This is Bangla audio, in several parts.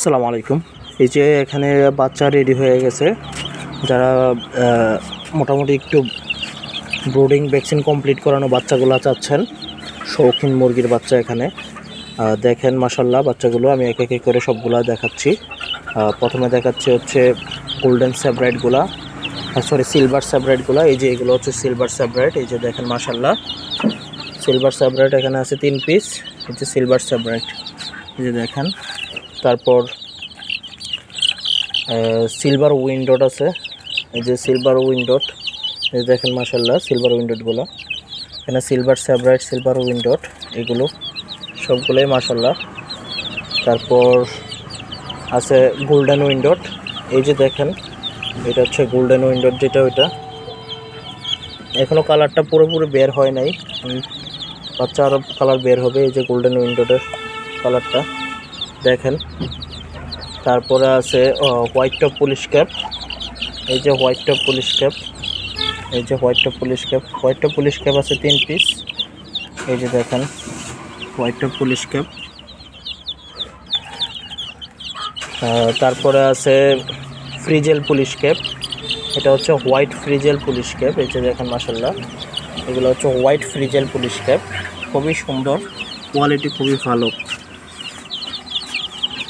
আসসালামু আলাইকুম। এই যে এখানে বাচ্চা রেডি হয়ে গেছে। যারা মোটামুটি একটু ব্রোডিং ভ্যাকসিন কমপ্লিট করানো বাচ্চাগুলো চাচ্ছেন, শৌখিন মুরগির বাচ্চা এখানে। দেখেন মাসাল্লাহ বাচ্চাগুলো, আমি এক এক করে সবগুলা দেখাচ্ছি। প্রথমে দেখাচ্ছি হচ্ছে গোল্ডেন স্যাব্রাইটগুলা সরি সিলভার স্যাব্রাইটগুলা এই যে এগুলো হচ্ছে সিলভার স্যাব্রাইট এই যে দেখেন মাসাল্লাহ সিলভার স্যাব্রাইট এখানে আছে তিন পিস যে সিলভার স্যাব্রাইট এই যে দেখেন। তারপর সিলভার উইন্ডোট আছে। এই যে সিলভার উইন্ডোট এই দেখেন মাসাল্লাহ সিলভার উইন্ডোটগুলো এখানে সিলভার স্যাব্রাইট সিলভার উইন্ডোট এগুলো সবগুলোই মাসাল্লাহ তারপর আছে গোল্ডেন উইন্ডোট এই যে দেখেন, এটা হচ্ছে গোল্ডেন উইন্ডোট যেটা ওইটা। এখনও কালারটা পুরোপুরি বের হয় নাই। বাচ্চা আরও কালার বের হবে, এই যে গোল্ডেন উইন্ডোটের কালারটা দেখেন। তারপরে আছে হোয়াইট টপ পুলিশ ক্যাপ এই যে হোয়াইট টপ পুলিশ ক্যাপ এই যে white top police cap white top police cap আছে তিন পিস এই যে দেখেন হোয়াইট টপ পুলিশ ক্যাপ তারপরে আছে ফ্রিজেল পুলিশ ক্যাপ এটা হচ্ছে হোয়াইট ফ্রিজেল পুলিশ ক্যাপ এই যে দেখেন মাসাল্লাহ এগুলো হচ্ছে হোয়াইট ফ্রিজেল পুলিশ ক্যাপ খুবই সুন্দর। কোয়ালিটি খুবই ভালো।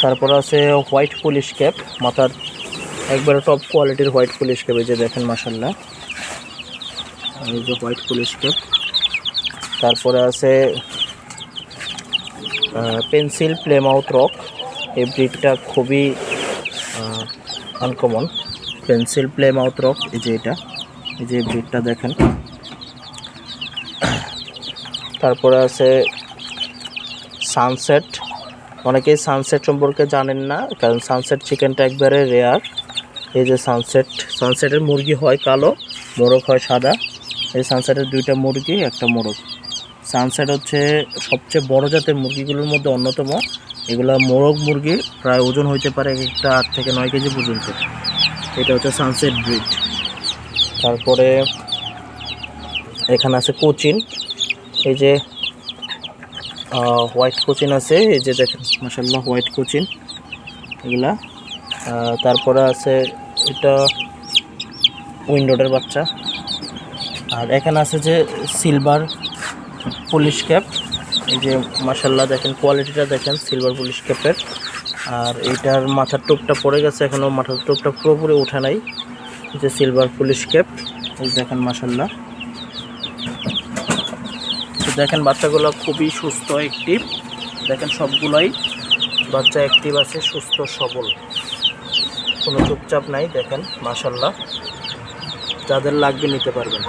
তারপর আছে হোয়াইট পুলিশ ক্যাপ মাথার একবারে টপ কোয়ালিটির হোয়াইট পুলিশ ক্যাপ এই যে দেখেন মাসাল্লাহ এই যে হোয়াইট পুলিশ ক্যাপ তারপরে আছে পেন্সিল প্লেমাউথ রক এই ব্রিডটা খুবই আনকমন পেন্সিল প্লেমাউথ রক এই যে এটা, এই যে ব্রিডটা দেখেন। তারপরে আছে সানসেট অনেকেই সানসেট সম্পর্কে জানেন না, কারণ সানসেট চিকেনটা একবারে রেয়ার এই যে সানসেট সানসেটের মুরগি হয় কালো, মোরগ হয় সাদা। এই সানসেটের দুইটা মুরগি, একটা মোরগ। সানসেট হচ্ছে সবচেয়ে বড় জাতের মুরগিগুলোর মধ্যে অন্যতম। এগুলো মোরগ মুরগি, প্রায় ওজন হইতে পারে এক একটা আট থেকে নয় কেজি পর্যন্ত। এটা হচ্ছে সানসেট ব্রিড তারপরে এখানে আছে কোচিন। এই যে হোয়াইট কোচিন আছে, এই যে দেখেন মাসাল্লাহ হোয়াইট কোচিন এগুলা। তারপরে আছে এটা উইন্ডোডের বাচ্চা। আর এখানে আছে যে সিলভার পুলিশ ক্যাপ এই যে মাসাল্লাহ দেখেন কোয়ালিটিটা দেখেন সিলভার পুলিশ ক্যাপের আর এইটার মাথার টোপটা পড়ে গেছে এখনও মাথার টোপটা পুরোপুরি ওঠে নাই। যে সিলভার পুলিশ ক্যাপ এই দেখেন মাসাল্লাহ দেখেন বাচ্চাগুলো খুবই সুস্থ অ্যাক্টিভ দেখেন সবগুলোই বাচ্চা অ্যাক্টিভ আছে, সুস্থ, সবল। কোনো চুপচাপ নাই, দেখেন মাসাল্লাহ যাদের লাগবে নিতে পারবেন।